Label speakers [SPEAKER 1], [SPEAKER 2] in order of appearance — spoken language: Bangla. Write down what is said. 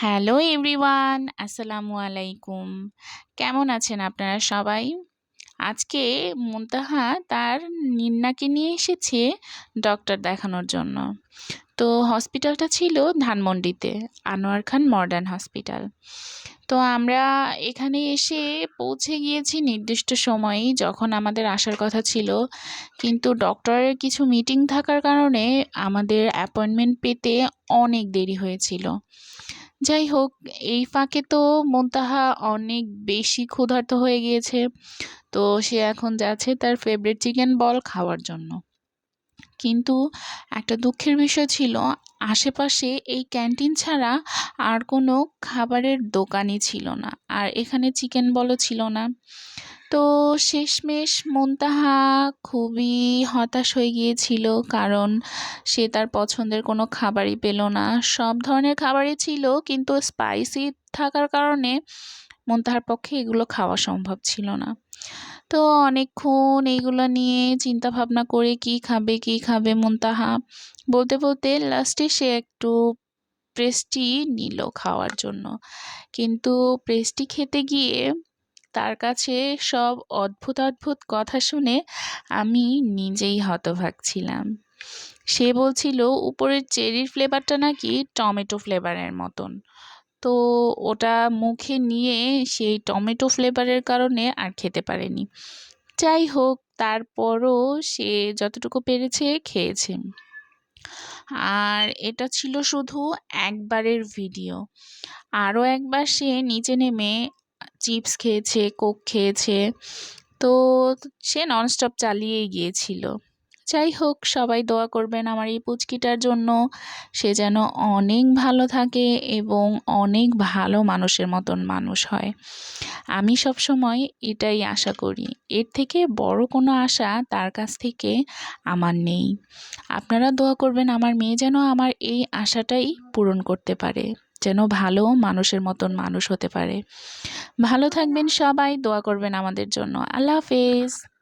[SPEAKER 1] হ্যালো এভরিওয়ান, আসসালামু আলাইকুম। কেমন আছেন আপনারা সবাই? আজকে মুনতাহা তার নিন্নাকে নিয়ে এসেছে ডক্টর দেখানোর জন্য। তো হসপিটালটা ছিল ধানমন্ডিতে, আনোয়ার খান মডার্ন হসপিটাল তো আমরা এখানে এসে পৌঁছে গিয়েছি নির্দিষ্ট সময়ে যখন আমাদের আসার কথা ছিল। কিন্তু ডক্টরের কিছু মিটিং থাকার কারণে আমাদের অ্যাপয়েন্টমেন্ট পেতে অনেক দেরি হয়েছিল। যাই হোক, এই ফাঁকে তো মুনতাহা অনেক বেশি ক্ষুধার্ত হয়ে গিয়েছে। তো সে এখন যাচ্ছে তার ফেভারিট চিকেন বল খাওয়ার জন্য। কিন্তু একটা দুঃখের বিষয় ছিল, আশেপাশে এই ক্যান্টিন ছাড়া আর কোনো খাবারের দোকানই ছিল না, আর এখানে চিকেন বলও ছিল না। তো শেষমেশ মুনতাহা খুবই হতাশ হয়ে গিয়েছিল, কারণ সে তার পছন্দের কোনো খাবারই পেল না। সব ধরনের খাবারই ছিল, কিন্তু স্পাইসি থাকার কারণে মুনতাহার পক্ষে এগুলো খাওয়া সম্ভব ছিল না। তো অনেকক্ষণ এইগুলো নিয়ে চিন্তা ভাবনা করে কি খাবে কি খাবে মুনতাহা? বলতে বলতে লাস্টে সে একটু প্রেস্টি নিল খাওয়ার জন্য। কিন্তু প্রেস্টি খেতে গিয়ে তার কাছে সব অদ্ভুত অদ্ভুত কথা শুনে আমি নিজেই হতভাগ ছিলাম। সে বলছিল, উপরের চেরির ফ্লেভারটা নাকি টমেটো ফ্লেভারের মতন। তো ওটা মুখে নিয়ে সেই টমেটো ফ্লেভারের কারণে আর খেতে পারেনি। যাই হোক, তারপরও সে যতটুকু পেরেছে খেয়েছে। আর এটা ছিল শুধু একবারের ভিডিও আরও একবার সে নিচে নেমে চিপস খেয়েছে, কোক খেয়েছে। তো সে ননস্টপ চালিয়েই গিয়েছিল। যাই হোক, সবাই দোয়া করবেন আমার এই পুচকিটার জন্য। সে যেন অনেক ভালো থাকে এবং অনেক ভালো মানুষের মতন মানুষ হয়। আমি সব সময় এটাই আশা করি। এর থেকে বড় কোনো আশা তার কাছ থেকে আমার নেই। আপনারা দোয়া করবেন আমার মেয়ে যেন আমার এই আশাটাই পূরণ করতে পারে। যেন ভালো মানুষের মতন মানুষ হতে পারে। ভালো থাকবেন সবাই, দোয়া করবেন আমাদের জন্য। আল্লাহ হাফেজ।